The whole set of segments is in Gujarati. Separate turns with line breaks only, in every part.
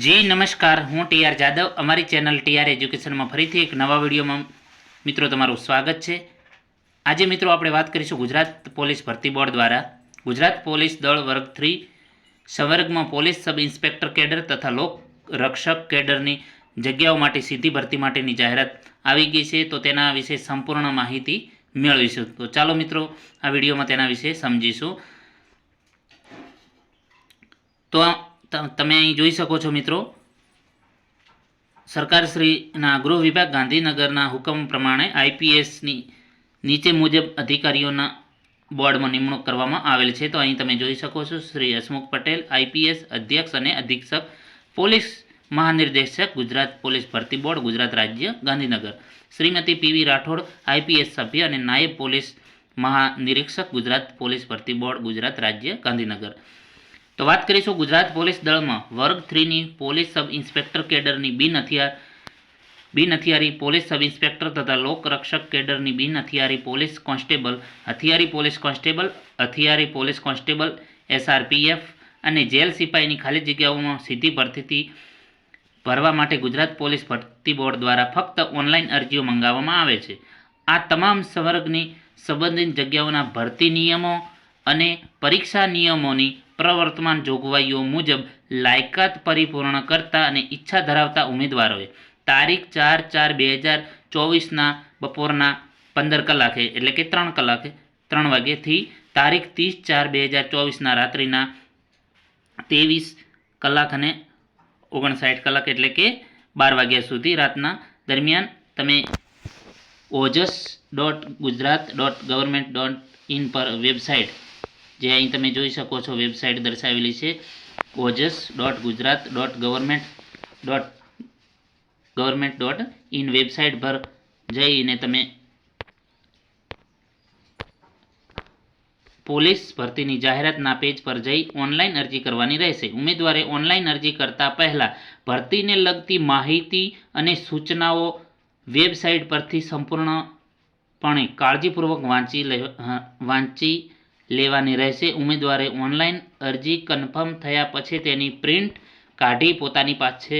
જી, નમસ્કાર. હું ટીઆર જાદવ. અમારી ચેનલ ટીઆર એજ્યુકેશનમાં ફરીથી એક નવા વિડીયોમાં મિત્રો તમારું સ્વાગત છે. આજે મિત્રો આપણે વાત કરીશું ગુજરાત પોલીસ ભરતી બોર્ડ દ્વારા. ગુજરાત પોલીસ દળ વર્ગ થ્રી, સંવર્ગમાં પોલીસ સબ ઇન્સ્પેક્ટર કેડર તથા લોક રક્ષક કેડરની જગ્યાઓ માટે સીધી ભરતી માટેની જાહેરાત આવી ગઈ છે. તો તેના વિશે સંપૂર્ણ માહિતી મેળવીશું. તો ચાલો મિત્રો, આ વિડીયોમાં તેના વિશે સમજીશું. ત- તમે અહીં જોઈ શકો છો મિત્રો. સરકારશ્રીના ગૃહ વિભાગ ગાંધીનગરના હુકમ પ્રમાણે આઈપીએસની નીચે મુજબ અધિકારીઓના બોર્ડમાં નિમણૂક કરવામાં આવેલ છે. તો અહીં તમે જોઈ શકો છો, શ્રી હસમુખ પટેલ, આઈપીએસ અધ્યક્ષ અને અધિક્ષક, પોલીસ મહાનિર્દેશક, ગુજરાત પોલીસ ભરતી બોર્ડ, ગુજરાત રાજ્ય, Gandhinagar. Shrimati P V Rathod, IPS સભ્ય અને નાયબ પોલીસ મહાનિરીક્ષક, ગુજરાત પોલીસ ભરતી બોર્ડ, ગુજરાત રાજ્ય, ગાંધીનગર. તો વાત કરીશું ગુજરાત પોલીસ દળમાં. વર્ગ થ્રીની પોલીસ સબ ઇન્સ્પેક્ટર કેડરની બિન હથિયાર, બિન હથિયારી પોલીસ સબ ઇન્સ્પેક્ટર તથા લોકરક્ષક કેડરની બિન હથિયારી પોલીસ કોન્સ્ટેબલ, હથિયારી પોલીસ કોન્સ્ટેબલ, હથિયારી પોલીસ કોન્સ્ટેબલ, એસઆરપીએફ અને જેલ સિપાહીની ખાલી જગ્યાઓમાં સીધી ભરતીથી ભરવા માટે ગુજરાત પોલીસ ભરતી બોર્ડ દ્વારા ફક્ત ઓનલાઈન અરજીઓ મંગાવવામાં આવે છે. આ તમામ સંવર્ગની સંબંધિત જગ્યાઓના ભરતી નિયમો અને પરીક્ષા નિયમોની પ્રવર્તમાન જોગવાઈઓ મુજબ લાયકાત પરિપૂર્ણ કરતા અને ઈચ્છા ધરાવતા ઉમેદવારોએ તારીખ ચાર ચાર બે હજાર ચોવીસના બપોરના પંદર કલાકે એટલે કે ત્રણ કલાકે, ત્રણ વાગ્યેથી તારીખ ત્રીસ ચાર બે હજાર ચોવીસના રાત્રિના ત્રેવીસ કલાક અને ઓગણસાઠ કલાક એટલે કે બાર વાગ્યા સુધી રાતના દરમિયાન તમે Ojas dot Gujarat dot government dot in પર વેબસાઇટ જે અહીં તમે જોઈ શકો છો વેબસાઇટ દર્શાવેલી છે, Ojas dot Gujarat dot government dot government dot in website પર જઈને તમે પોલીસ ભરતીની જાહેરાતના પેજ પર જઈ ઓનલાઈન અરજી કરવાની રહેશે. ઉમેદવારે ઓનલાઈન અરજી કરતા પહેલાં ભરતીને લગતી માહિતી અને સૂચનાઓ વેબસાઇટ પરથી સંપૂર્ણપણે કાળજીપૂર્વક વાંચી લે વાંચી લેવાની રહેશે. ઉમેદવારે ઓનલાઈન અરજી કન્ફર્મ થયા પછી તેની પ્રિન્ટ કાઢી પોતાની પાસે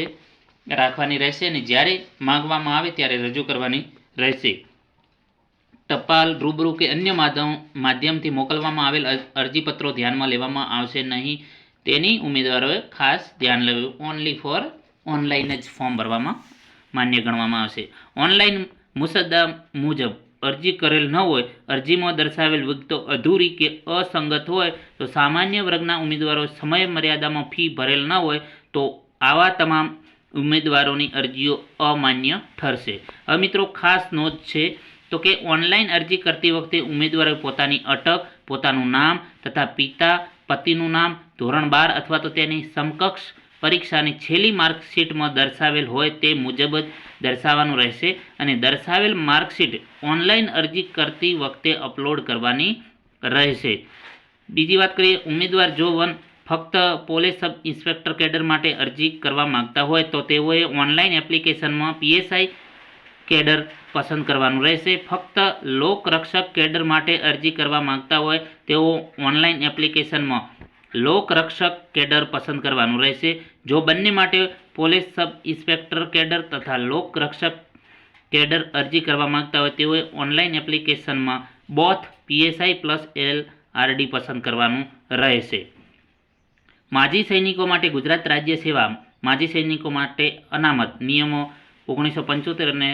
રાખવાની રહેશે અને જ્યારે માંગવામાં આવે ત્યારે રજૂ કરવાની રહેશે. ટપાલ રૂબરૂ કે અન્ય માધ્યમ માધ્યમથી મોકલવામાં આવેલ અરજીપત્રો ધ્યાનમાં લેવામાં આવશે નહીં. તેની ઉમેદવારોએ ખાસ ધ્યાન લેવું. ઓનલી ફોર ઓનલાઈન જ ફોર્મ ભરવામાં માન્ય ગણવામાં આવશે. ઓનલાઈન મુસદ્દા મુજબ અરજી કરેલ ન હોય, અરજીમાં દર્શાવેલ વિગતો અધૂરી કે અસંગત હોય, તો સામાન્ય વર્ગના ઉમેદવારો સમય મર્યાદામાં ફી ભરેલ ન હોય, તો આવા તમામ ઉમેદવારોની અરજીઓ અમાન્ય ઠરશે. હવે મિત્રો, ખાસ નોંધ છે તો કે ઓનલાઈન અરજી કરતી વખતે ઉમેદવારે પોતાની અટક, પોતાનું નામ તથા પિતા, પતિનું નામ, ધોરણ બાર અથવા તો તેની સમકક્ષ પરીક્ષાની છેલ્લી માર્કશીટમાં દર્શાવેલ હોય તે મુજબ જ દર્શાવવાનું રહેશે અને દર્શાવેલ માર્કશીટ ઓનલાઈન અરજી કરતી વખતે અપલોડ કરવાની રહેશે. બીજી વાત કરીએ, ઉમેદવાર જો વન ફક્ત પોલીસ સબ ઇન્સ્પેક્ટર કેડર માટે અરજી કરવા માંગતા હોય તો તેઓએ ઓનલાઈન એપ્લિકેશનમાં પીએસઆઈ કેડર પસંદ કરવાનું રહેશે. ફક્ત લોક રક્ષક કેડર માટે અરજી કરવા માંગતા હોય તેઓ ઓનલાઈન એપ્લિકેશનમાં લોક રક્ષક કેડર પસંદ કરવાનું રહેશે. જો બંને માટે પોલીસ સબ ઇન્સ્પેક્ટર કેડર તથા લોક રક્ષક કેડર અરજી કરવા માંગતા હોય, તેઓએ ઓનલાઈન એપ્લિકેશનમાં both PSI plus L RD પસંદ કરવાનું રહેશે. માજી સૈનિકો માટે ગુજરાત રાજ્ય સેવા, માજી સૈનિકો માટે અનામત નિયમો ઓગણીસો પંચોતેર અને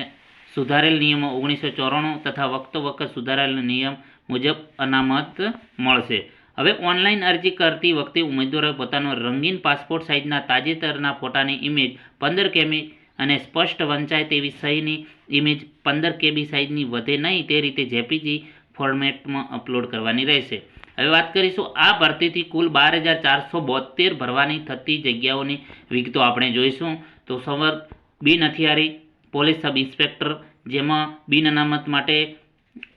સુધારેલ નિયમો ઓગણીસો ચોરાણું તથા વખતો વખત સુધારેલ નિયમ મુજબ અનામત મળશે. હવે ઓનલાઈન અરજી કરતી વખતે ઉમેદવારોએ પોતાનો રંગીન પાસપોર્ટ સાઇઝના તાજેતરના ફોટાની ઇમેજ પંદર કેમી અને સ્પષ્ટ વંચાય તેવી સહીની ઇમેજ પંદર કેબી સાઇઝની વધે નહીં તે રીતે જેપીજી ફોર્મેટમાં અપલોડ કરવાની રહેશે. હવે વાત કરીશું આ ભરતીથી કુલ બાર હજાર ચારસો બોતેર ભરવાની થતી જગ્યાઓની વિગતો આપણે જોઈશું. તો સંવર્ગ બિન હથિયારી, પોલીસ સબ ઇન્સ્પેક્ટર જેમાં બિન અનામત માટે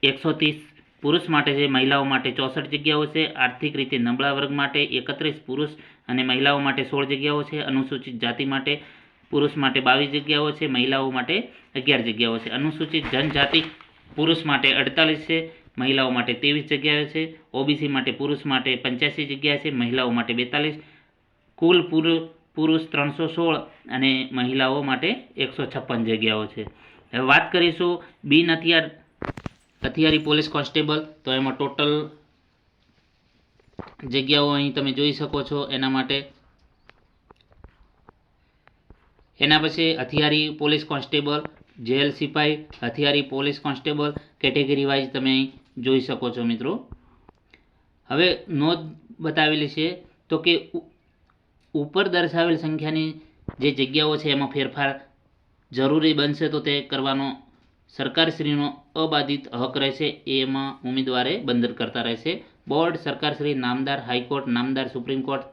એકસો ત્રીસ પુરુષ માટે છે મહિલાઓ માટે ચોસઠ જગ્યાઓ છે, આર્થિક રીતે નબળા વર્ગ માટે એકત્રીસ પુરુષ અને મહિલાઓ માટે સોળ જગ્યાઓ છે, અનુસૂચિત જાતિ માટે પુરુષ માટે બાવીસ જગ્યાઓ છે, મહિલાઓ માટે અગિયાર જગ્યાઓ છે. અનુસૂચિત જનજાતિ પુરુષ માટે અડતાલીસ છે, મહિલાઓ માટે ત્રેવીસ જગ્યાઓ છે, ઓબીસી માટે પુરુષ માટે પંચ્યાસી જગ્યા છે, મહિલાઓ માટે બેતાલીસ, કુલ પુરુ, પુરુષ ત્રણસો સોળ અને મહિલાઓ માટે એકસો છપ્પન જગ્યાઓ છે. હવે વાત કરીશું બિન હથિયાર હથિયારી પોલીસ કોન્સ્ટેબલ, તો એમાં ટોટલ જગ્યાઓ અહીં તમે જોઈ શકો છો એના માટે. એના પછી હથિયારી પોલીસ કોન્સ્ટેબલ, જેલ સિપાઈ, હથિયારી પોલીસ કોન્સ્ટેબલ, કેટેગરી વાઇઝ તમે અહીં જોઈ શકો છો મિત્રો. હવે નોંધ બતાવેલી છે તો કે ઉપર દર્શાવેલ સંખ્યાની જે જગ્યાઓ છે એમાં ફેરફાર જરૂરી બનશે તો તે કરવાનો સરકારશ્રીનો અબાધિત હક રહેશે, એમાં ઉમેદવારે બંધન કરતા રહેશે. બોર્ડ સરકારશ્રી, નામદાર હાઈકોર્ટ, નામદાર સુપ્રીમ કોર્ટ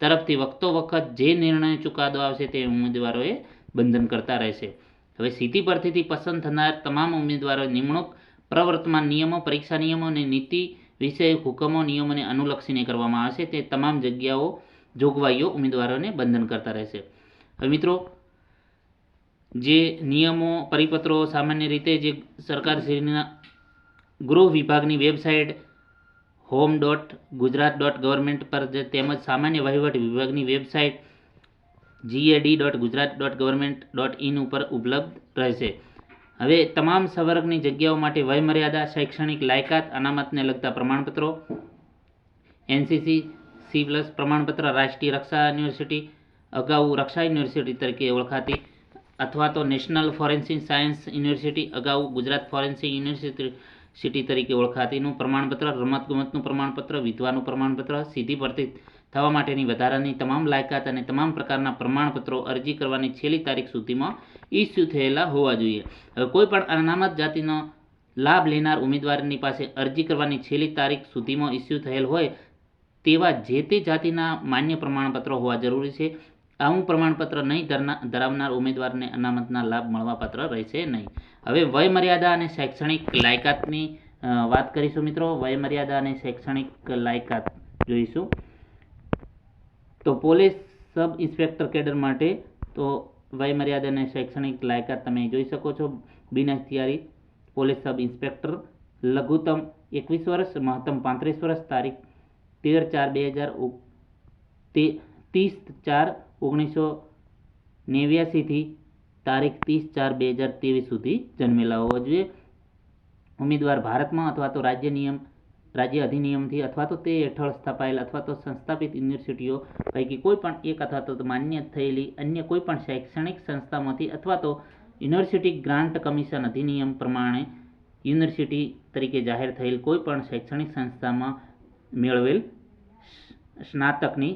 તરફથી વખતો વખત જે નિર્ણય ચુકાદો આવશે તે ઉમેદવારોએ બંધન કરતા રહેશે. હવે સીટી પરથીથી પસંદ થનાર તમામ ઉમેદવારો નિમણૂક પ્રવર્તમાન નિયમો, પરીક્ષા નિયમો અને નીતિ વિષયક હુકમો, નિયમોને અનુલક્ષીને કરવામાં આવશે. તે તમામ જગ્યાઓ જોગવાઈઓ ઉમેદવારોને બંધન કરતા રહેશે. હવે મિત્રો જે નિયમો, પરિપત્રો સામાન્ય રીતે જે સરકારશ્રીના ગૃહ વિભાગની website home dot Gujarat dot government પર જે તેમજ સામાન્ય વહીવટ વિભાગની website GAD dot Gujarat dot government dot in ઉપર ઉપલબ્ધ રહેશે. હવે તમામ સંવર્ગની જગ્યાઓ માટે વયમર્યાદા, શૈક્ષણિક લાયકાત, અનામતને લગતા પ્રમાણપત્રો એનસીસી સી પ્લસ પ્રમાણપત્ર, રાષ્ટ્રીય રક્ષા યુનિવર્સિટી, અગાઉ રક્ષા યુનિવર્સિટી તરીકે ઓળખાતી અથવા તો નેશનલ ફોરેન્સિક સાયન્સ યુનિવર્સિટી અગાઉ ગુજરાત ફોરેન્સિક યુનિવર્સિટી સિટી તરીકે ઓળખાતીનું પ્રમાણપત્ર, રમતગમતનું પ્રમાણપત્ર, વિધવાનું પ્રમાણપત્ર સીધી ભરતી થવા માટેની વધારાની તમામ લાયકાત અને તમામ પ્રકારના પ્રમાણપત્રો અરજી કરવાની છેલ્લી તારીખ સુધીમાં ઇસ્યુ થયેલા હોવા જોઈએ. હવે કોઈપણ અનામત જાતિનો લાભ લેનાર ઉમેદવારની પાસે અરજી કરવાની છેલ્લી તારીખ સુધીમાં ઇસ્યુ થયેલ હોય તેવા જે તે જાતિના માન્ય પ્રમાણપત્રો હોવા જરૂરી છે. આવું પ્રમાણપત્ર નહીં ધરના, ધરાવનાર ઉમેદવારને અનામતના લાભ મળવાપાત્ર રહેશે નહીં. હવે વયમર્યાદા અને શૈક્ષણિક લાયકાતની વાત કરીશું મિત્રો. વયમર્યાદા અને શૈક્ષણિક લાયકાત જોઈશું. તો પોલીસ સબ ઇન્સ્પેક્ટર કેડર માટે તો વયમર્યાદા અને શૈક્ષણિક લાયકાત તમે જોઈ શકો છો. બિન હથિયારી પોલીસ સબ ઇન્સ્પેક્ટર, લઘુત્તમ એકવીસ વર્ષ, મહત્તમ પાંત્રીસ વર્ષ, તારીખ તેર ચાર બે હજાર ત્રીસ ચાર ઓગણીસો નેવ્યાસીથી તારીખ ત્રીસ ચાર બે હજાર ત્રેવીસ સુધી જન્મેલા હોવા જોઈએ. ઉમેદવાર ભારતમાં અથવા તો રાજ્ય નિયમ, રાજ્ય અધિનિયમથી અથવા તો તે હેઠળ સ્થાપાયેલ અથવા તો સંસ્થાપિત યુનિવર્સિટીઓ પૈકી કોઈ પણ એક અથવા તો માન્ય થયેલી અન્ય કોઈ પણ શૈક્ષણિક સંસ્થામાંથી અથવા તો યુનિવર્સિટી ગ્રાન્ટ કમિશન અધિનિયમ પ્રમાણે યુનિવર્સિટી તરીકે જાહેર થયેલ કોઈ પણ શૈક્ષણિક સંસ્થામાં મેળવેલ સ્નાતકની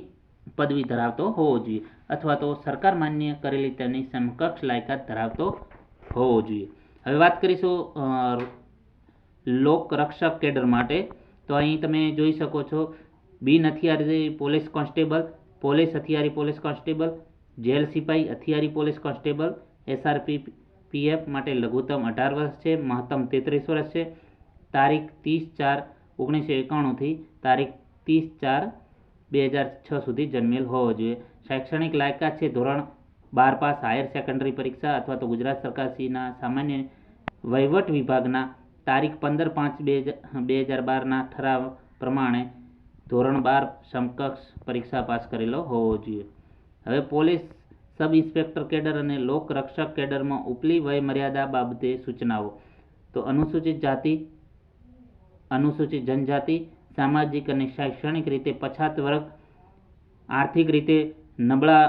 પદવી ધરાવતો હોવો જોઈએ અથવા તો સરકાર માન્ય કરેલી તેની સમકક્ષ લાયકાત ધરાવતો હોવો જોઈએ. હવે વાત કરીશું લોક રક્ષક કેડર માટે. તો અહીં તમે જોઈ શકો છો, બિન હથિયારી પોલીસ કોન્સ્ટેબલ, પોલીસ હથિયારી પોલીસ કોન્સ્ટેબલ, જેલ સિપાઈ હથિયારી પોલીસ કોન્સ્ટેબલ એસઆરપી પીએફ માટે લઘુત્તમ અઢાર વર્ષ છે, મહત્તમ તેત્રીસ વર્ષ છે. તારીખ ત્રીસ ચાર ઓગણીસો એકાણુંથી તારીખ ત્રીસ ચાર બે હજાર છ સુધી જન્મેલ હોવો જોઈએ. શૈક્ષણિક લાયકાત છે ધોરણ બાર પાસ હાયર સેકન્ડરી પરીક્ષા અથવા તો ગુજરાત સરકારશ્રીના સામાન્ય વહીવટ વિભાગના તારીખ પંદર પાંચ બે બે હજાર બારના ઠરાવ પ્રમાણે ધોરણ બાર સમકક્ષ પરીક્ષા પાસ કરેલો હોવો જોઈએ. હવે પોલીસ સબ ઇન્સ્પેક્ટર કેડર અને લોક રક્ષક કેડરમાં ઉપલી વય મર્યાદા બાબતે સૂચનાઓ. તો અનુસૂચિત જાતિ, અનુસૂચિત જનજાતિ સામાજિક અને શૈક્ષણિક રીતે પછાત વર્ગ, આર્થિક રીતે નબળા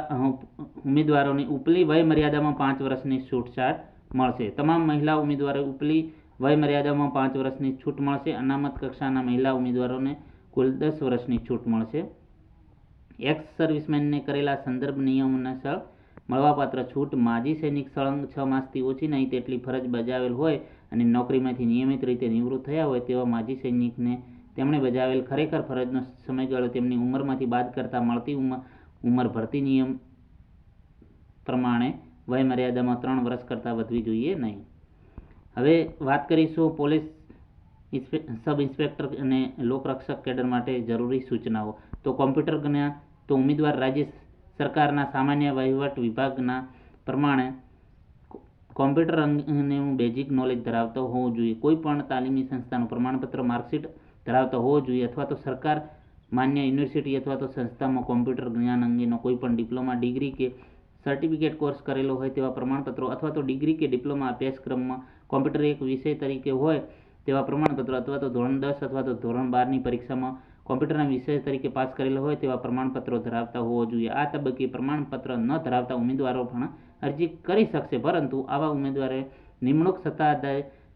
ઉમેદવારોની ઉપલી વયમર્યાદામાં પાંચ વર્ષની છૂટછાટ મળશે. તમામ મહિલા ઉમેદવારો ઉપલી વયમર્યાદામાં પાંચ વર્ષની છૂટ મળશે. અનામત કક્ષાના મહિલા ઉમેદવારોને કુલ દસ વર્ષની છૂટ મળશે. એક્સ સર્વિસમેનને કરેલા સંદર્ભ નિયમોનુસાર મળવાપાત્ર છૂટ માજી સૈનિક સળંગ છ માસથી ઓછી નહીં તેટલી ફરજ બજાવેલ હોય અને નોકરીમાંથી નિયમિત રીતે નિવૃત્ત થયા હોય તેવા માજી સૈનિકને તેમણે બજાવેલ ખરેખર ફરજનો સમયગાળો તેમની ઉંમરમાંથી બાદ કરતાં મળતી ઉંમર ભરતી નિયમ પ્રમાણે વયમર્યાદામાં ત્રણ વર્ષ કરતાં વધવી જોઈએ નહીં. હવે વાત કરીશું પોલીસ સબ ઇન્સ્પેક્ટર અને લોકરક્ષક કેડર માટે જરૂરી સૂચનાઓ. તો કોમ્પ્યુટર જ્ઞાન તો ઉમેદવાર રાજ્ય સરકારના સામાન્ય વહીવટ વિભાગના પ્રમાણે કોમ્પ્યુટર અંગેનું બેઝિક નોલેજ ધરાવતો હોવું જોઈએ. કોઈ પણ તાલીમી સંસ્થાનું પ્રમાણપત્ર માર્કશીટ ધરાવતો હોવો જોઈએ અથવા તો સરકાર માન્ય યુનિવર્સિટી અથવા તો સંસ્થામાં કોમ્પ્યુટર જ્ઞાન અંગેનો કોઈ પણ ડિપ્લોમા, ડિગ્રી કે સર્ટિફિકેટ કોર્સ કરેલો હોય તેવા પ્રમાણપત્રો અથવા તો ડિગ્રી કે ડિપ્લોમા અભ્યાસક્રમમાં કોમ્પ્યુટર એક વિષય તરીકે હોય તેવા પ્રમાણપત્રો અથવા તો ધોરણ દસ અથવા તો ધોરણ બારની પરીક્ષામાં કોમ્પ્યુટરના વિષય તરીકે પાસ કરેલો હોય તેવા પ્રમાણપત્રો ધરાવતા હોવો જોઈએ. આ તબક્કે પ્રમાણપત્ર ન ધરાવતા ઉમેદવારો પણ અરજી કરી શકશે, પરંતુ આવા ઉમેદવારે નિમણૂક થતા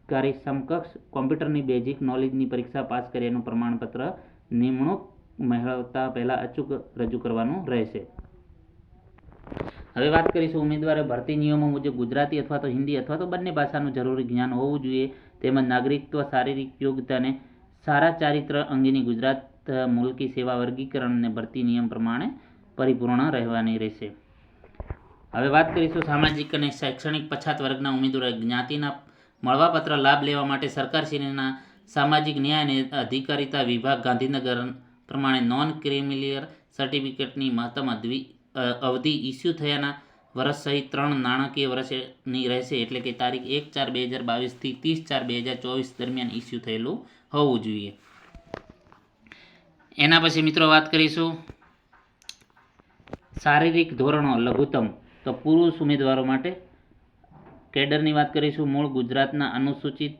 અધિકારી સમકક્ષ કોમ્પ્યુટરની બેઝિક નોલેજની પરીક્ષા પાસ કર્યાનું પ્રમાણપત્ર નિમણૂક મેળવતા પહેલાં અચૂક રજૂ કરવાનું રહેશે. હવે વાત કરીશું ઉમેદવારે ભરતી નિયમો મુજબ ગુજરાતી અથવા તો હિન્દી અથવા તો બંને ભાષાનું જરૂરી જ્ઞાન હોવું જોઈએ, તેમજ નાગરિકત્વ, શારીરિક યોગ્યતાને સારા ચારિત્ર અંગેની ગુજરાત મુલકી સેવા વર્ગીકરણ અને ભરતી નિયમ પ્રમાણે પરિપૂર્ણ રહેવાની રહેશે. હવે વાત કરીશું સામાજિક અને શૈક્ષણિક પછાત વર્ગના ઉમેદવારો જ્ઞાતિના મળવાપત્ર લાભ લેવા માટે સરકારશ્રીના સામાજિક ન્યાય અને અધિકારિતા વિભાગ ગાંધીનગર પ્રમાણે નોન ક્રિમિલિયર સર્ટિફિકેટની મહત્તમ અવધિ ઇસ્યુ થયાના વર્ષ સહિત ત્રણ નાણાકીય વર્ષની રહેશે એટલે કે તારીખ એક ચાર બે હજાર બાવીસથી ત્રીસ ચાર બે હજાર ચોવીસ દરમિયાન ઇસ્યુ થયેલું હોવું જોઈએ. એના પછી મિત્રો વાત કરીશું શારીરિક ધોરણો લઘુત્તમ તો પુરુષ ઉમેદવારો માટે કેડરની વાત કરીશું, મૂળ ગુજરાતના અનુસૂચિત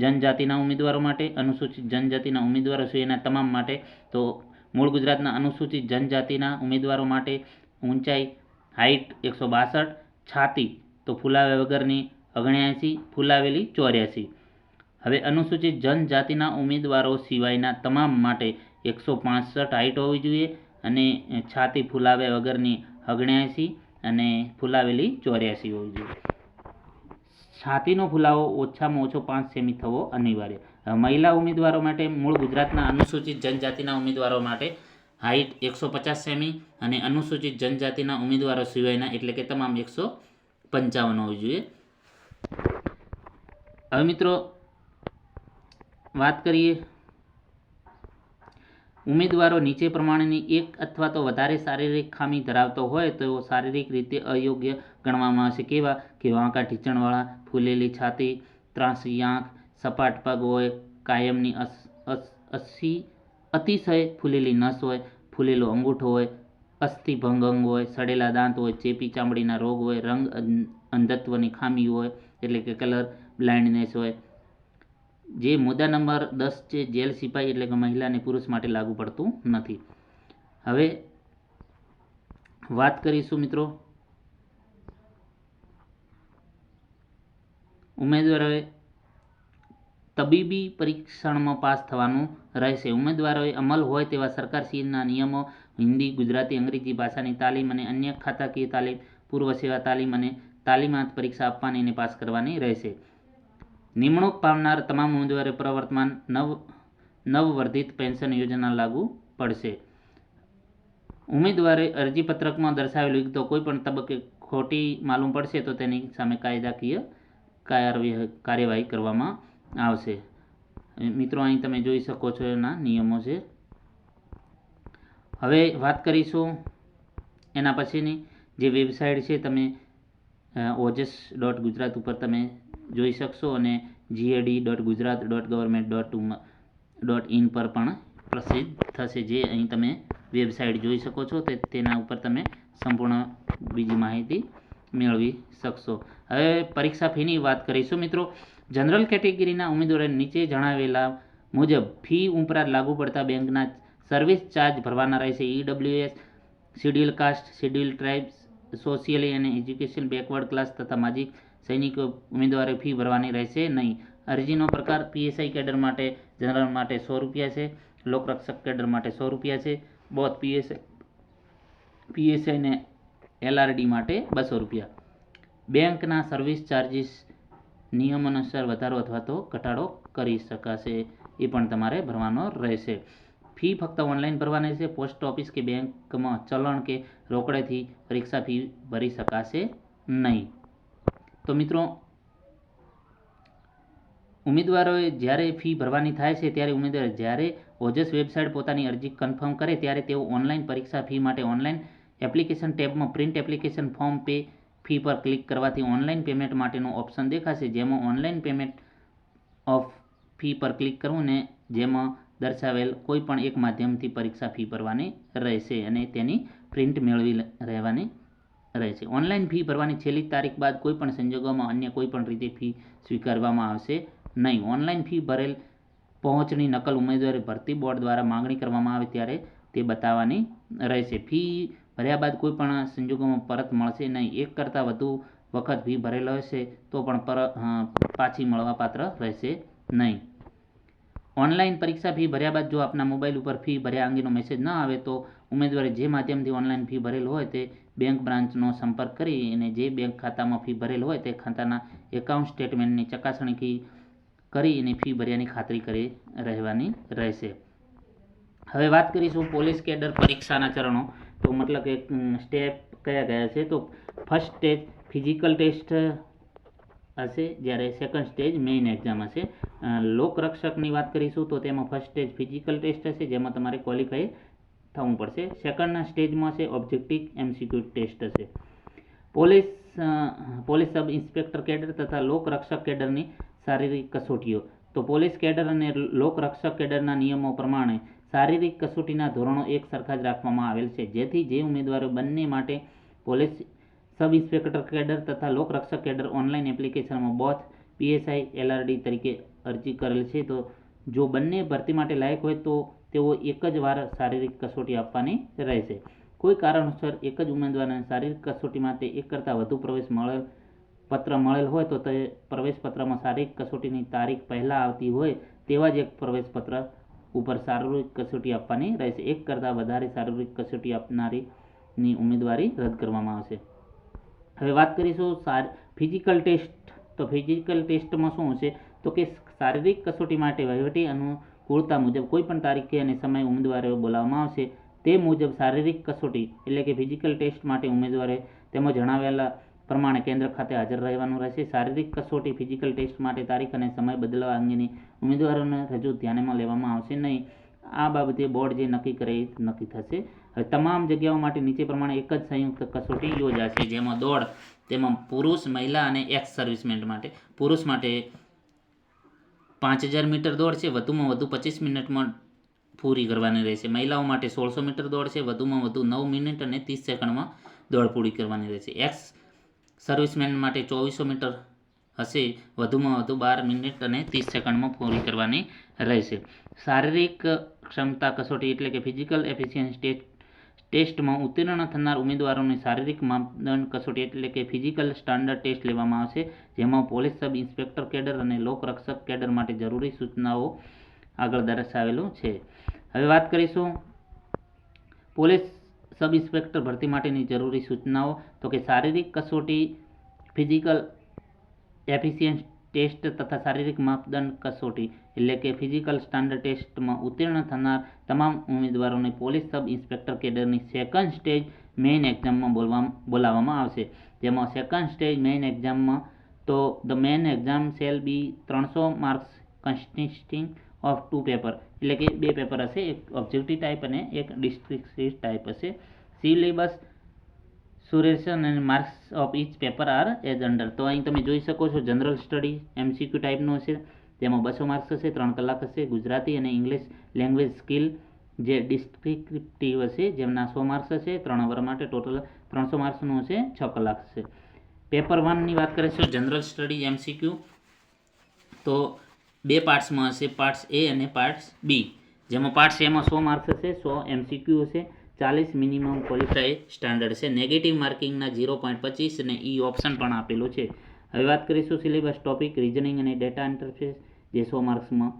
જનજાતિના ઉમેદવારો માટે, અનુસૂચિત જનજાતિના ઉમેદવારો સિવાયના તમામ માટે. તો મૂળ ગુજરાતના અનુસૂચિત જનજાતિના ઉમેદવારો માટે ઊંચાઈ હાઇટ એકસો બાસઠ, છાતી તો ફૂલાવ્યા વગરની અગણ્યાસી, ફૂલાવેલી ચોર્યાસી. હવે અનુસૂચિત જનજાતિના ઉમેદવારો સિવાયના તમામ માટે એકસો પાંસઠ હાઇટ હોવી જોઈએ અને છાતી ફૂલાવ્યા વગરની અગણ્યાસી અને ફૂલાવેલી ચોર્યાસી હોવી જોઈએ. છાતીનો ફુલાવો ઓછામાં ઓછો પાંચ સેમી થવો અનિવાર્ય. મહિલા ઉમેદવારો માટે મૂળ ગુજરાતના અનુસૂચિત જનજાતિના ઉમેદવારો માટે હાઇટ એકસો પચાસ સેમી અને અનુસૂચિત જનજાતિના ઉમેદવારો સિવાયના એટલે કે તમામ એકસો પંચાવન હોવી જોઈએ. હવે મિત્રો, વાત કરીએ ઉમેદવારો નીચે પ્રમાણેની એક અથવા તો વધારે શારીરિક ખામી ધરાવતો હોય તો શારીરિક રીતે અયોગ્ય ગણવામાં આવશે. કેવા? કે વાંકા ઢીંચણવાળા, ફૂલેલી છાતી, ત્રાંસી આંખ, સપાટ પગ હોય, કાયમની અસ અસ અતિશય ફૂલેલી નસ હોય, ફૂલેલો અંગૂઠો હોય અસ્થિભંગ અંગ હોય, સડેલા દાંત હોય, ચેપી ચામડીના રોગ હોય, રંગ અંધત્વની ખામી હોય, એટલે કે કલર બ્લાઇન્ડનેસ હોય. જે મુદ્દા નંબર દસ છે, જેલ સિપાઈ એટલે કે મહિલા અને પુરુષ માટે લાગુ પડતું નથી. હવે વાત કરીશું મિત્રો ઉમેદવારોએ તબીબી પરીક્ષણમાં પાસ થવાનું રહેશે. ઉમેદવારોએ અમલ હોય તેવા સરકારશ્રીના નિયમો હિન્દી, ગુજરાતી, અંગ્રેજી ભાષાની તાલીમ અને અન્ય ખાતાકીય તાલીમ, પૂર્વ સેવા તાલીમ અને તાલીમાત પરીક્ષા આપવાની અને પાસ કરવાની રહેશે. નિમણૂક પામનાર તમામ ઉમેદવારે પ્રવર્તમાન નવ, નવવર્ધિત પેન્શન યોજના લાગુ પડશે. ઉમેદવારે અરજીપત્રકમાં દર્શાવેલ વિગતો કોઈ પણ તબક્કે ખોટી માલુમ પડશે તો તેની સામે કાયદાકીય કાર્યવાહી કરવામાં આવશે. મિત્રો, અહીં તમે જોઈ શકો છો એના નિયમો છે. હવે વાત કરીશું એના પછીની. જે વેબસાઇટ છે, તમે ઓજસ ડોટ ગુજરાત ઉપર તમે જોઈ શકશો અને GAD dot Gujarat dot government dot dot in પર પણ પ્રસિદ્ધ થશે જે અહીં તમે વેબસાઇટ જોઈ શકો છો. તે, તેના ઉપર તમે સંપૂર્ણ બીજી માહિતી મેળવી શકશો. હવે પરીક્ષા ફીની વાત કરીશું મિત્રો. જનરલ કેટેગરીના ઉમેદવારોએ નીચે જણાવેલા મુજબ ફી ઉપરાંત લાગુ પડતા બેંકના સર્વિસ ચાર્જ ભરવાના રહેશે. EWS schedule caste, schedule tribes, socially અને એજ્યુકેશન બેકવર્ડ ક્લાસ તથા માજી સૈનિકો ઉમેદવારે ફી ભરવાની રહેશે નહીં. અરજીનો પ્રકાર પીએસઆઈ કેડર માટે જનરલ માટે સો રૂપિયા છે. લોકરક્ષક કેડર માટે સો રૂપિયા છે. બોથ પીએસઆઈ પીએસઆઈ ને એલઆરડી માટે બસો રૂપિયા. બેંકના સર્વિસ ચાર્જિસ નિયમ અનુસાર વધારો અથવા તો ઘટાડો કરી શકાશે. એ પણ તમારે ભરવાનો રહેશે. ફી ફક્ત ઓનલાઈન ભરવાની છે. પોસ્ટ ઓફિસ કે બેંકમાં ચલણ કે રોકડેથી પરીક્ષા ફી ભરી શકાશે નહીં. તો મિત્રો, ઉમેદવારોએ જ્યારે ફી ભરવાની થાય છે ત્યારે ઉમેદવાર જ્યારે ઓજસ વેબસાઇટ પોતાની અરજી કન્ફર્મ કરે ત્યારે તેઓ ઓનલાઈન પરીક્ષા ફી માટે online application ટેબમાં print application form pay fee પર ક્લિક કરવાથી ઓનલાઈન પેમેન્ટ માટેનું ઓપ્શન દેખાશે, જેમાં ઓનલાઈન પેમેન્ટ ઓફ ફી પર ક્લિક કરવું ને જેમાં દર્શાવેલ કોઈ પણ એક માધ્યમથી પરીક્ષા ફી ભરવાની રહેશે અને તેની પ્રિન્ટ મેળવી રહેવાની રહેશે. ઓનલાઈન ફી ભરવાની છેલ્લી તારીખ બાદ કોઈપણ સંજોગોમાં અન્ય કોઈપણ રીતે ફી સ્વીકારવામાં આવશે નહીં. ઓનલાઈન ફી ભરેલ પહોંચની નકલ ઉમેદવારી ભરતી બોર્ડ દ્વારા માંગણી કરવામાં આવે ત્યારે તે બતાવવાની રહેશે. ફી ભર્યા બાદ કોઈ પણ સંજોગોમાં પરત મળશે નહીં. એક કરતાં વધુ વખત ફી ભરેલો હશે તો પણ પર પાછી મળવાપાત્ર રહેશે નહીં. ઓનલાઈન પરીક્ષા ફી ભર્યા બાદ જો આપના મોબાઈલ ઉપર ફી ભર્યા અંગેનો મેસેજ ન આવે તો ઉમેદવારે જે માધ્યમથી ઓનલાઈન ફી ભરેલ હોય તે બેંક બ્રાન્ચનો સંપર્ક કરી અને જે બેંક ખાતામાં ફી ભરેલ હોય તે ખાતાના એકાઉન્ટ સ્ટેટમેન્ટની ચકાસણી કરી અને ફી ભર્યાની ખાતરી કરી રહેવાની રહેશે. હવે વાત કરીશું પોલીસ કેડર પરીક્ષાના ચરણો. તો મતલબ કે સ્ટેપ કયા કયા છે? તો ફર્સ્ટ સ્ટેજ ફિઝિકલ ટેસ્ટ હશે, જ્યારે સેકન્ડ સ્ટેજ મેઇન એક્ઝામ હશે. લોકરક્ષકની વાત કરીશું તો તેમાં ફર્સ્ટ સ્ટેજ ફિઝિકલ ટેસ્ટ હશે, જેમાં તમારે ક્વોલિફાય થવું પડશે. સેકન્ડના સ્ટેજમાં છે ઓબ્જેક્ટિવ એમસીક્યુ ટેસ્ટ હશે. Police police sub inspector cadre તથા લોકરક્ષક કેડરની શારીરિક કસોટીઓ. તો પોલીસ કેડર અને લોકરક્ષક કેડરના નિયમો પ્રમાણે શારીરિક કસોટીના ધોરણો એક સરખા જ રાખવામાં આવેલ છે. જેથી જે ઉમેદવારો બંને માટે પોલીસ સબ ઇન્સ્પેક્ટર કેડર તથા લોકરક્ષક કેડર ઓનલાઈન એપ્લિકેશનમાં બોથ, પીએસઆઈ, એલઆરડી તરીકે અરજી કરેલ છે. તો જો બંને ભરતી માટે લાયક હોય તો તેઓ એક જ વાર શારીરિક કસોટી આપવાની રહેશે. કોઈ કારણોસર એક જ ઉમેદવારને શારીરિક કસોટી માટે એક કરતાં વધુ પ્રવેશ મળેલ પત્ર મળેલ હોય તો તે પ્રવેશપત્રમાં શારીરિક કસોટીની તારીખ પહેલાં આવતી હોય તેવા જ એક પ્રવેશ પત્ર ઉપર શારીરિક કસોટી આપવાની રહેશે. એક કરતાં વધારે શારીરિક કસોટી આપનારીની ઉમેદવારી રદ કરવામાં આવશે. હવે વાત કરીશું ફિઝિકલ ટેસ્ટ તો ફિઝિકલ ટેસ્ટમાં શું હશે? તો કે શારીરિક કસોટી માટે વહીવટી અનુકૂળતા મુજબ કોઈ પણ તારીખે અને સમય ઉમેદવારો બોલાવવામાં આવશે. તે મુજબ શારીરિક કસોટી એટલે કે ફિઝિકલ ટેસ્ટ માટે ઉમેદવારે તેમાં જણાવેલા પ્રમાણે કેન્દ્ર ખાતે હાજર રહેવાનું રહેશે. શારીરિક કસોટી ફિઝિકલ ટેસ્ટ માટે તારીખ અને સમય બદલવા અંગેની ઉમેદવારોને રજૂ ધ્યાનમાં લેવામાં આવશે નહીં. આ બાબતે બોર્ડ જે નક્કી કરે એ નક્કી થશે. હવે તમામ જગ્યાઓ માટે નીચે પ્રમાણે એક જ સંયુક્ત કસોટી યોજાશે, જેમાં દોડ, તેમાં પુરુષ, મહિલા અને એક્સ સર્વિસમેન માટે. પુરુષ માટે પાંચ હજાર મીટર દોડ છે, વધુમાં વધુ પચીસ મિનિટમાં પૂરી કરવાની રહેશે. મહિલાઓ માટે સોળસો મીટર દોડ છે, વધુમાં વધુ નવ મિનિટ અને ત્રીસ સેકન્ડમાં દોડ પૂરી કરવાની રહેશે. એક્સ સર્વિસમેન માટે ચોવીસો મીટર હશે, વધુમાં વધુ બાર મિનિટ અને ત્રીસ સેકન્ડમાં પૂરી કરવાની રહેશે. શારીરિક ક્ષમતા કસોટી એટલે કે ફિઝિકલ એફિશિયન્સી ટેસ્ટ ટેસ્ટમાં ઉત્તીર્ણ થનાર ઉમેદવારોની શારીરિક માપદંડ કસોટી એટલે કે ફિઝિકલ સ્ટાન્ડર્ડ ટેસ્ટ લેવામાં આવશે, જેમાં પોલીસ સબ ઇન્સ્પેક્ટર કેડર અને લોકરક્ષક કેડર માટે જરૂરી સૂચનાઓ આગળ દર્શાવેલું છે. હવે વાત કરીશું પોલીસ સબ ઇન્સ્પેક્ટર ભરતી માટેની જરૂરી સૂચનાઓ, તો કે શારીરિક કસોટી, ફિઝિકલ એફિશિયન્સ ટેસ્ટ તથા શારીરિક માપદંડ કસોટી, એટલે કે ફિઝિકલ સ્ટાન્ડર્ડ ટેસ્ટમાં ઉત્તીર્ણ થનાર તમામ ઉમેદવારોને પોલીસ સબ ઇન્સ્પેક્ટર કેડરની સેકન્ડ સ્ટેજ મેઇન એક્ઝામમાં બોલવા, બોલાવવામાં આવશે. જેમાં સેકન્ડ સ્ટેજ મેઇન એક્ઝામમાં તો the main exam shall be ત્રણસો marks consisting of two paper એટલે કે બે પેપર હશે, એક ઓબ્જેક્ટિવ ટાઈપ અને એક ડિસ્ક્રિપ્ટિવ ટાઈપ હશે. સિલેબસ સુરેશન અને marks of each paper are as under તો અહીં તમે જોઈ શકો છો જનરલ સ્ટડી એમસીક્યુ ટાઈપનું હશે, તેમાં બસો માર્ક્સ હશે, ત્રણ કલાક હશે, ગુજરાતી અને ઇંગ્લિશ લેંગ્વેજ સ્કિલ જે ડિસ્ક્રિપ્ટિવ હશે, જેમના સો માર્ક્સ હશે, ત્રણ અવર માટે ટોટલ ત્રણસો માર્ક્સનું હશે, છ કલાક હશે. પેપર વનની વાત કરીશું જનરલ સ્ટડી એમસીક્યુ તો બે પાર્ટ્સમાં હશે. પાર્ટ્સ એ અને પાર્ટ્સ બી. જેમાં પાર્ટ્સ એમાં સો માર્ક્સ હશે, સો એમસીક્યુ હશે, ચાલીસ મિનિમમ ક્વોલિફાય સ્ટાન્ડર્ડ છે નેગેટિવ માર્કિંગના ઝીરો પોઈન્ટ પચીસ અને ઈ ઓપ્શન પણ આપેલો છે. હવે વાત કરીશું સિલેબસ ટોપિક રિઝનિંગ અને ડેટા ઇન્ટરફેસ જે સો માર્ક્સમાં,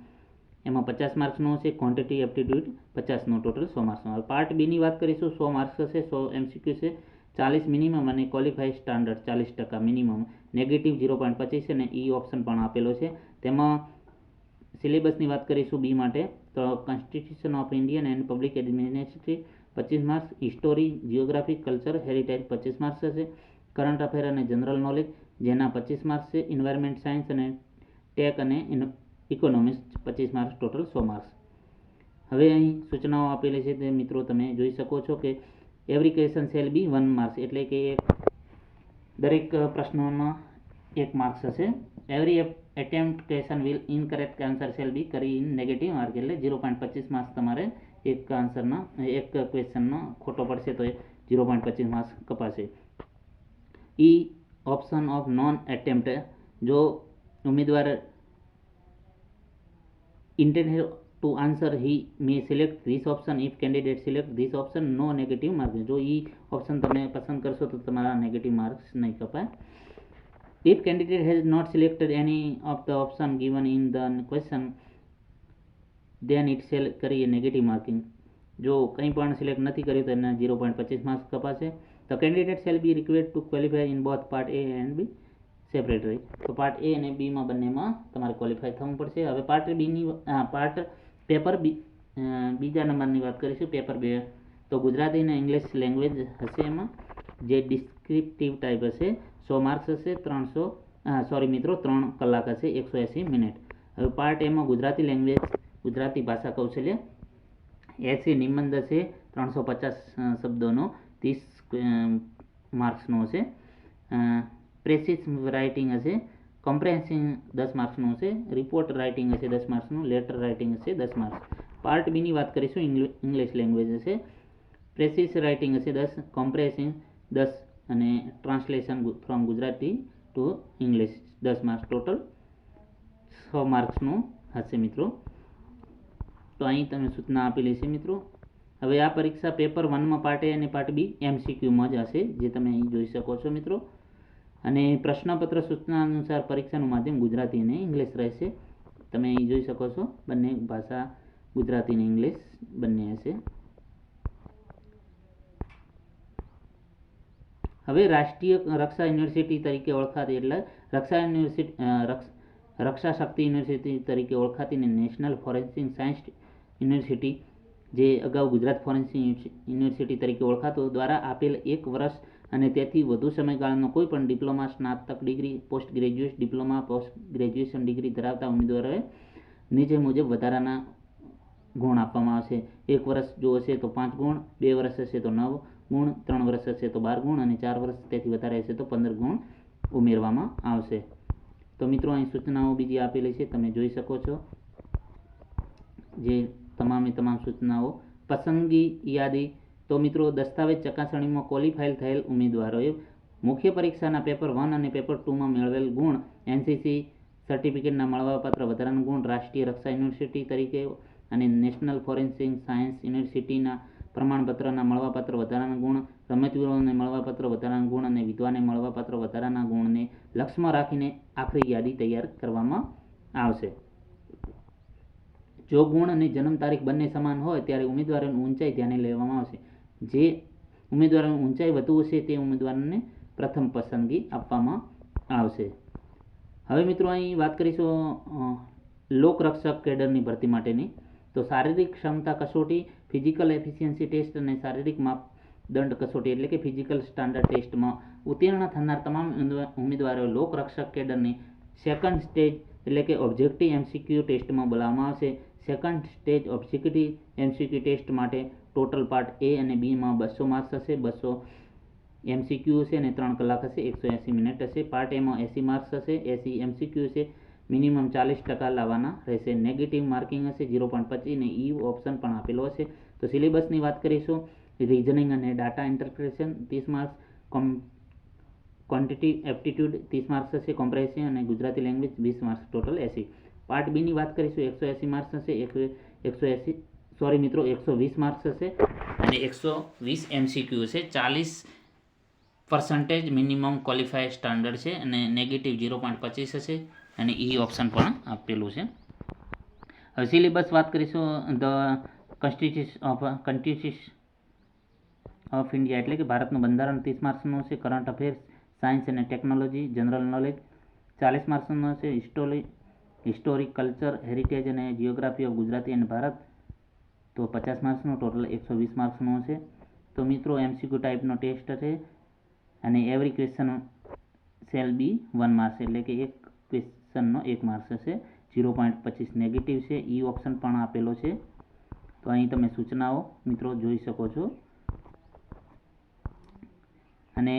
એમાં પચાસ માર્ક્સનો હશે ક્વોન્ટિટી એપ્ટિટ્યૂડ પચાસનો ટોટલ સો માર્ક્સનો. હવે પાર્ટ બીની વાત કરીશું, સો માર્ક્સ હશે, સો એમસીક્યુ છે ચાલીસ મિનિમમ અને ક્વોલિફાય સ્ટાન્ડર્ડ ચાલીસ ટકા મિનિમમ નેગેટિવ ઝીરો પોઈન્ટ પચીસ અને ઈ ઓપ્શન પણ આપેલો છે. તેમાં સિલેબસની વાત કરીશું બી માટે, તો constitution of Indian and public administrative પચીસ marks history geography culture heritage પચીસ માર્ક્સ હશે. કરંટ અફેર અને જનરલ નોલેજ જેના પચીસ માર્ક્સ છે. ઇન્વાયરમેન્ટ સાયન્સ અને ટેક અને ઇકોનોમિક્સ પચીસ માર્ક્સ ટોટલ સો માર્ક્સ. હવે અહીં સૂચનાઓ આપેલી છે તે મિત્રો તમે જોઈ શકો છો કે every question shall be one marks એટલે કે દરેક પ્રશ્નોમાં એક માર્ક્સ હશે. Every attempt question will incorrect answer shall be carry in negative mark એટલે ઝીરો પોઈન્ટ પચીસ માર્ક્સ તમારે એક આન્સરનો એક ક્વેશ્ચનનો ખોટો પડશે તો એ ઝીરો પોઈન્ટ પચીસ માર્ક્સ કપાશે. ઈ ઓપ્શન ઓફ નોન એટેમ્પ્ટ જો ઉમેદવાર intended to answer he may select this option. If candidate select this option, no negative mark. જો ઈ ઓપ્શન તમે પસંદ કરશો તો તમારા નેગેટિવ માર્ક્સ નહીં કપાય. If candidate has not selected any of the option given in the question, then it shall carry negative marking જો કંઈ પણ સિલેક્ટ નથી કર્યું, તો એને ઝીરો પોઈન્ટ પચીસ માર્ક્સ કપાશે. તો candidate shall be required to qualify in both part A and B separately તો પાર્ટ એ અને બીમાં બંનેમાં તમારે ક્વોલિફાય થવું પડશે. હવે પાર્ટ બીની પાર્ટ પેપર બી બીજા નંબરની વાત કરીશું પેપર બે. તો ગુજરાતી અને ઇંગ્લિશ લેંગ્વેજ હશે એમાં. જે ડિસ્ક્રિપ્ટિવ ટાઈપ હશે સો માર્ક્સ હશે, ત્રણસો સોરી મિત્રો, ત્રણ કલાક હશે, એકસો એંસી મિનિટ. હવે પાર્ટ એમાં ગુજરાતી લેંગ્વેજ ગુજરાતી ભાષા કૌશલ્ય, એસી નિબંધ હશે, ત્રણસો પચાસ શબ્દોનો, ત્રીસ માર્ક્સનો હશે. પ્રેસિસ રાઇટિંગ હશે કોમ્પ્રેહેન્સિંગ દસ માર્ક્સનું હશે રિપોર્ટ રાઇટિંગ હશે દસ માર્ક્સનું લેટર રાઇટિંગ હશે દસ માર્ક્સ. પાર્ટ બીની વાત કરીશું ઇંગ્લિશ લેંગ્વેજ હશે. પ્રેસિસ રાઇટિંગ હશે દસ કોમ્પ્રેસિંગ દસ અને translation from Gujarati to English દસ માર્ક્સ ટોટલ સો માર્ક્સનું હશે મિત્રો. તો અહીં તમે સૂચના આપેલી છે મિત્રો. હવે આ પરીક્ષા પેપર વનમાં પાર્ટ એ અને પાર્ટ બી એમસીક્યુમાં જ હશે, જે તમે અહીં જોઈ શકો છો મિત્રો. અને પ્રશ્નપત્ર સૂચના અનુસાર પરીક્ષાનું માધ્યમ ગુજરાતી અને ઇંગ્લિશ રહેશે. તમે અહીં જોઈ શકો છો, બંને ભાષા ગુજરાતી અને ઇંગ્લિશ બંને હશે. હવે રાષ્ટ્રીય રક્ષા યુનિવર્સિટી તરીકે ઓળખાતી, એટલે રક્ષા યુનિવર્સિટી રક્ષ- શક્તિ યુનિવર્સિટી તરીકે ઓળખાતી ને નેશનલ ફોરેન્સિક સાયન્સ યુનિવર્સિટી, જે અગાઉ ગુજરાત ફોરેન્સિક યુનિવર્સિટી તરીકે ઓળખાતો, દ્વારા આપેલ એક વર્ષ અને તેથી વધુ સમયગાળાનો કોઈ પણ ડિપ્લોમા, સ્નાતક degree, post graduate diploma, post graduation degree ધરાવતા ઉમેદવારોએ નીચે મુજબ વધારાના ગુણ આપવામાં આવશે. એક વર્ષ જો હશે તો પાંચ ગુણ, બે વર્ષ હશે તો નવ ગુણ ત્રણ વર્ષ હશે તો બાર ગુણ અને ચાર વર્ષ તેથી વધારે હશે તો પંદર ગુણ ઉમેરવામાં આવશે. તો મિત્રો, અહીં સૂચનાઓ બીજી આપેલી છે, તમે જોઈ શકો છો. જે તમામે તમામ સૂચનાઓ. પસંદગી યાદી. તો મિત્રો, દસ્તાવેજ ચકાસણીમાં ક્વોલિફાઈલ થયેલ ઉમેદવારોએ મુખ્ય પરીક્ષાના પેપર વન અને પેપર ટુમાં મેળવેલ ગુણ, એનસીસી સર્ટિફિકેટના મળવાપાત્ર વધારાના ગુણ, રાષ્ટ્રીય રક્ષા યુનિવર્સિટી તરીકે અને નેશનલ ફોરેન્સિક સાયન્સ યુનિવર્સિટીના પ્રમાણપત્રના મળવાપાત્ર વધારાના ગુણ, રમતવીરોને મળવાપાત્ર વધારાના ગુણ અને વિધવાને મળવાપાત્ર વધારાના ગુણને લક્ષ્યમાં રાખીને આખરી યાદી તૈયાર કરવામાં આવશે. જો ગુણ અને જન્મ તારીખ બંને સમાન હોય, ત્યારે ઉમેદવારોની ઊંચાઈ ધ્યાને લેવામાં આવશે. જે ઉમેદવારોની ઊંચાઈ વધુ હશે, તે ઉમેદવારને પ્રથમ પસંદગી આપવામાં આવશે. હવે મિત્રો, અહીં વાત કરીશું લોકરક્ષક કેડરની ભરતી માટેની. તો શારીરિક ક્ષમતા કસોટી ફિઝિકલ એફિશિયન્સી ટેસ્ટ અને શારીરિક માપદંડ કસોટી એટલે કે ફિઝિકલ સ્ટાન્ડર્ડ ટેસ્ટમાં ઉત્તીર્ણ થનાર તમામ ઉમેદવારો લોકરક્ષક કેડરની સેકન્ડ સ્ટેજ એટલે કે ઓબ્જેક્ટિવ એમસીક્યુ ટેસ્ટમાં બોલાવવામાં આવશે. Second stage objective MCQ test માટે ટોટલ પાર્ટ એ અને બીમાં બસો માર્ક્સ હશે, બસો એમસીક્યુ હશે અને ત્રણ કલાક હશે, એકસો એંસી મિનિટ હશે. પાર્ટ એમાં એંસી માર્ક્સ હશે, એંસી એમસીક્યુ હશે. મિનિમમ ચાલીસ ટકા લાવવાના રહેશે. નેગેટિવ માર્કિંગ હશે ઝીરો પોઈન્ટ પચીસ અને ઈ ઓપ્શન પણ આપેલો હશે. તો સિલેબસની વાત કરીશું. રિઝનિંગ અને ડાટા ઇન્ટરપ્રિટેશન ત્રીસ માર્ક્સ કોમ ક્વોન્ટિટી એપ્ટિટ્યૂડ ત્રીસ માર્ક્સ હશે. કોમ્પ્રેહેન્શન અને ગુજરાતી લેંગ્વેજ વીસ માર્ક્સ ટોટલ એસી. પાર્ટ બીની વાત કરીશું. એકસો એંસી માર્ક્સ હશે. એક, એકસો એંસી સોરી મિત્રો, એકસો વીસ માર્ક્સ હશે. અને એકસો વીસ એમસીક્યુ હશે. ચાલીસ પર્સન્ટેજ મિનિમમ ક્વોલિફાય સ્ટાન્ડર્ડ છે. અને નેગેટિવ ઝીરો પોઈન્ટ પચીસ હશે. અને ઈ ઓપ્શન પણ આપેલું છે. હવે સિલેબસ વાત કરીશું the constitution of constitution of India એટલે કે ભારતનું બંધારણ ત્રીસ માર્ક્સનું છે કરંટ અફેર્સ સાયન્સ અને ટેકનોલોજી જનરલ નોલેજ ચાલીસ માર્ક્સનું છે હિસ્ટોરી હિસ્ટોરિક કલ્ચર હેરિટેજ અને જિયોગ્રાફી ઓફ ગુજરાતી અને ભારત. તો પચાસ માર્ક્સનું ટોટલ એકસો વીસ માર્ક્સનું હશે તો મિત્રો એમસીક્યુ ટાઈપનો ટેસ્ટ છે અને every question shall be one marks એટલે કે એક ક્વેશ્ચનનો એક માર્ક્સ હશે. ઝીરો પોઈન્ટ પચીસ નેગેટિવ છે. ઈ ઓપ્શન પણ આપેલો છે. તો અહીં તમે સૂચનાઓ મિત્રો જોઈ શકો છો. અને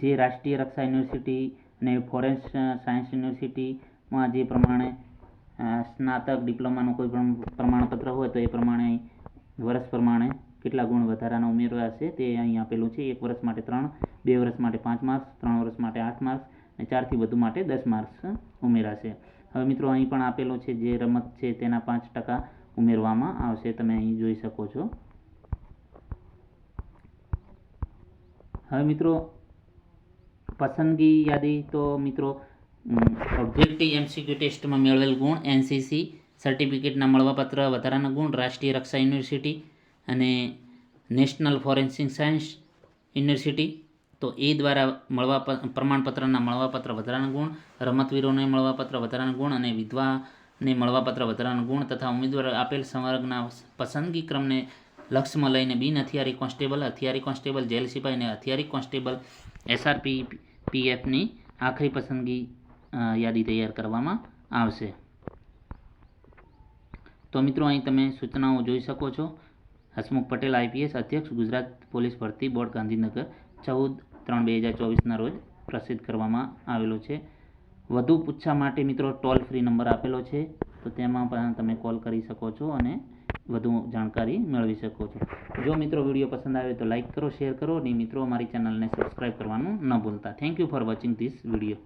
જે રાષ્ટ્રીય રક્ષા યુનિવર્સિટી અને ફોરેન્સ સાયન્સ યુનિવર્સિટીમાં જે પ્રમાણે સ્નાતક ડિપ્લોમાનું કોઈ પણ પ્રમાણપત્ર હોય તો એ પ્રમાણે વર્ષ પ્રમાણે કેટલા ગુણ વધારાના ઉમેરવા છે તે અહીં આપેલું છે. એક વર્ષ માટે ત્રણ, બે વર્ષ માટે પાંચ માર્ક્સ ત્રણ વર્ષ માટે આઠ માર્ક્સ અને ચારથી વધુ માટે દસ માર્ક્સ ઉમેરાશે. હવે મિત્રો, અહીં પણ આપેલો છે જે રમત છે તેના પાંચ ટકા ઉમેરવામાં આવશે. તમે અહીં જોઈ શકો છો. હવે મિત્રો, પસંદગી યાદી તો મિત્રો ઓબ્જેક્ટિવ એમસીક્યુ ટેસ્ટમાં મેળવેલ ગુણ એનસીસી સર્ટિફિકેટના મળવાપત્ર વધારાના ગુણ, રાષ્ટ્રીય રક્ષા યુનિવર્સિટી અને નેશનલ ફોરેન્સિક સાયન્સ યુનિવર્સિટી તો એ દ્વારા મળવા પ્રમાણપત્રના મળવાપત્ર વધારાના ગુણ, રમતવીરોને મળવાપત્ર વધારાના ગુણ અને વિધવાને મળવાપત્ર વધારાના ગુણ તથા ઉમેદવાર આપેલ સંવર્ગના પસંદગી ક્રમને લક્ષ્યમાં લઈને બિન હથિયારી કોન્સ્ટેબલ હથિયારી કોન્સ્ટેબલ, જેલ સિપાહી અને હથિયારી કોન્સ્ટેબલ એસઆરપી પીએફની આખરી પસંદગી યાદી તૈયાર કરવામાં આવશે. તો મિત્રો અહીં તમે સૂચનાઓ જોઈ શકો છો. હસમુખ પટેલ, આઈપીએસ અધ્યક્ષ, ગુજરાત પોલીસ ભરતી બોર્ડ, ગાંધીનગર ચૌદ ત્રણ બે હજાર ચોવીસના રોજ પ્રસિદ્ધ કરવામાં આવેલો છે. વધુ પૂછવા માટે મિત્રો ટોલ ફ્રી નંબર આપેલો છે, તો તેમાં પણ તમે કોલ કરી શકો છો અને વધુ જાણકારી મેળવી શકો છો. જો મિત્રો વીડિયો પસંદ આવે તો લાઇક કરો, શેર કરો, અને મિત્રો અમારી ચેનલને સબસ્ક્રાઈબ કરવાનું ન ભૂલતા. Thank you for watching this video